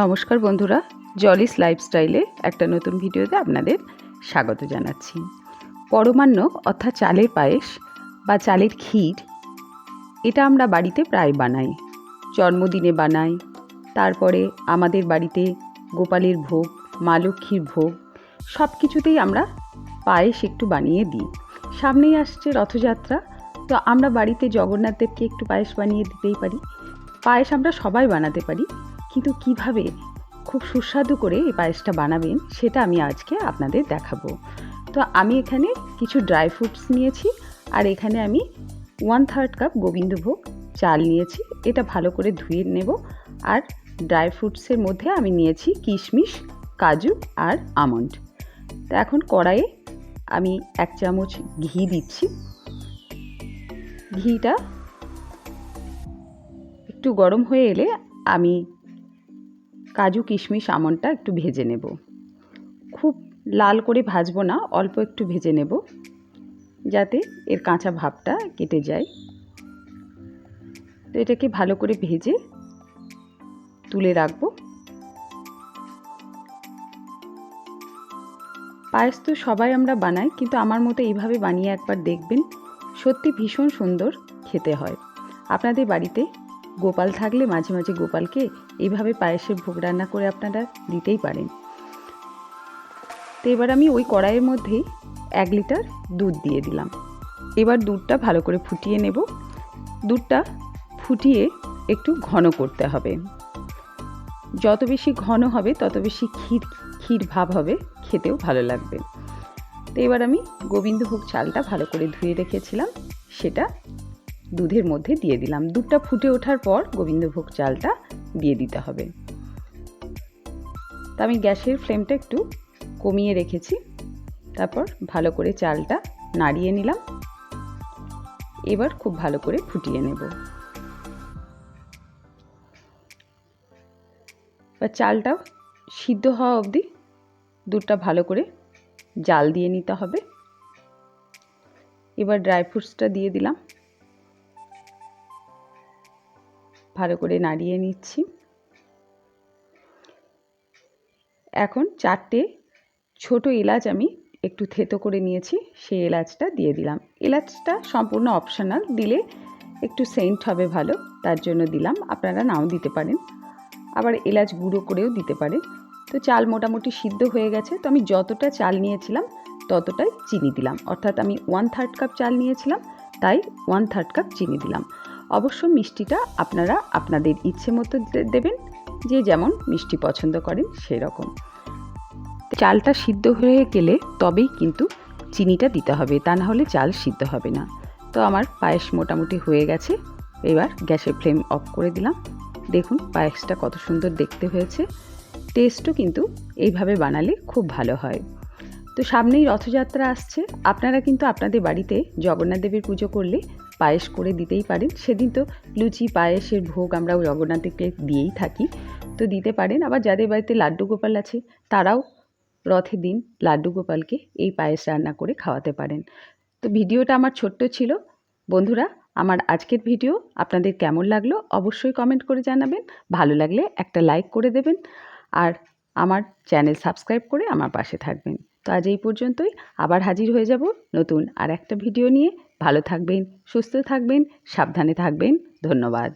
নমস্কার বন্ধুরা জলিস লাইফস্টাইলে একটা নতুন ভিডিওতে আপনাদের স্বাগত জানাচ্ছি। পরমান্ন অর্থাৎ চালের পায়েস বা চালের ক্ষীর, এটা আমরা বাড়িতে প্রায় বানাই। জন্মদিনে বানাই, তারপরে আমাদের বাড়িতে গোপালের ভোগ, মা লক্ষ্মীর ভোগ সব কিছুতেই আমরা পায়েস একটু বানিয়ে দিই। সামনেই আসছে রথযাত্রা, তো আমরা বাড়িতে জগন্নাথ দেবকে একটু পায়েস বানিয়ে দিতেই পারি। পায়েস আমরা সবাই বানাতে পারি। কিন্তু কীভাবে খুব সুস্বাদু করে এই পায়েসটা বানাবেন, সেটা আমি আজকে আপনাদের দেখাবো। তো আমি এখানে কিছু ড্রাই ফ্রুটস নিয়েছি, আর এখানে আমি ওয়ান থার্ড কাপ গোবিন্দভোগ চাল নিয়েছি। এটা ভালো করে ধুয়ে নেব, আর ড্রাই ফ্রুটসের মধ্যে আমি নিয়েছি কিশমিশ, কাজু আর আমন্ড। তো এখন কড়াইয়ে আমি এক চামচ ঘি দিচ্ছি। ঘিটা একটু গরম হয়ে এলে আমি কাজু কিশমিশ আমনটা একটু ভেজে নেব। খুব লাল করে ভাজবো না, অল্প একটু ভেজে নেব যাতে এর কাঁচা ভাবটা কেটে যায়। তো এটাকে ভালো করে ভেজে তুলে রাখব। পায়েস তো সবাই আমরা বানাই, কিন্তু আমার মতো এইভাবে বানিয়ে একবার দেখবেন সত্যি ভীষণ সুন্দর খেতে হয়। আপনাদের বাড়িতে গোপাল থাকলে মাঝে মাঝে গোপালকে এইভাবে পায়েসের ভোগ রান্না করে আপনারা দিতেই পারেন। তো এবার আমি ওই কড়াইয়ের মধ্যেই এক লিটার দুধ দিয়ে দিলাম। এবার দুধটা ভালো করে ফুটিয়ে নেব। দুধটা ফুটিয়ে একটু ঘন করতে হবে। যত বেশি ঘন হবে, তত বেশি ক্ষীর ক্ষীর ভাব হবে, খেতেও ভালো লাগবে। তো এবার আমি গোবিন্দভোগ চালটা ভালো করে ধুয়ে রেখেছিলাম, সেটা দুধের মধ্যে দিয়ে দিলাম। দুধটা ফুটে ওঠার পর গোবিন্দভোগ চালটা দিয়ে দিতে হবে। তা আমি গ্যাসের ফ্লেমটা একটু কমিয়ে রেখেছি। তারপর ভালো করে চালটা নাড়িয়ে নিলাম। এবার খুব ভালো করে ফুটিয়ে নেব। বা চালটা সিদ্ধ হওয়া অবধি দুধটা ভালো করে জাল দিয়ে নিতে হবে। এবার ড্রাই ফ্রুটসটা দিয়ে দিলাম। ভালো করে নাড়িয়ে নিচ্ছি। এখন চারটে ছোট এলাচ আমি একটু থেতো করে নিয়েছি, সেই এলাচটা দিয়ে দিলাম। এলাচটা সম্পূর্ণ অপশনাল দিলে একটু সেন্ট হবে ভালো, তার জন্য দিলাম। আপনারা নাও দিতে পারেন। আবার এলাচ গুঁড়ো করেও দিতে পারেন। তো চাল মোটামুটি সিদ্ধ হয়ে গেছে, তো আমি যতটা চাল নিয়েছিলাম, ততটাই চিনি দিলাম। অর্থাৎ আমি ওয়ান থার্ড কাপ চাল নিয়েছিলাম, তাই ওয়ান থার্ড কাপ চিনি দিলাম। অবশ্য মিষ্টিটা আপনারা আপনাদের ইচ্ছে মতো দেবেন, যে যেমন মিষ্টি পছন্দ করেন সেই রকম চালটা সিদ্ধ হয়ে গেলে তবেই কিন্তু চিনিটা দিতে হবে, তা না হলে চাল সিদ্ধ হবে না। তো আমার পায়েস মোটামুটি হয়ে গেছে, এবার গ্যাসের ফ্লেম অফ করে দিলাম। দেখুন পায়েসটা কত সুন্দর দেখতে হয়েছে। টেস্টও কিন্তু এইভাবে বানালে খুব ভালো হয়। তো সামনেই রথযাত্রা আসছে। আপনারা কিন্তু আপনাদের বাড়িতে জগন্নাথ দেবের পুজো করলে পায়েস করে দিতেই পারেন। সেদিন তো লুচি, পায়েসের ভোগ আমরা জগন্নাথকে দিয়েই থাকি। তো দিতে পারেন। আবার যাদের বাড়িতে লাড্ডু গোপাল আছে, তারাও রথের দিন লাড্ডু গোপালকে এই পায়েস রান্না করে খাওয়াতে পারেন। তো ভিডিওটা আমার ছোট্ট ছিল। বন্ধুরা, আমার আজকের ভিডিও আপনাদের কেমন লাগল অবশ্যই কমেন্ট করে জানাবেন। ভালো লাগলে একটা লাইক করে দেবেন। আর আমার চ্যানেল সাবস্ক্রাইব করে আমার পাশে থাকবেন। তো আজ এই পর্যন্তই। আবার হাজির হয়ে যাব নতুন আর একটা ভিডিও নিয়ে। ভালো থাকবেন, সুস্থ থাকবেন, সাবধানে থাকবেন। ধন্যবাদ।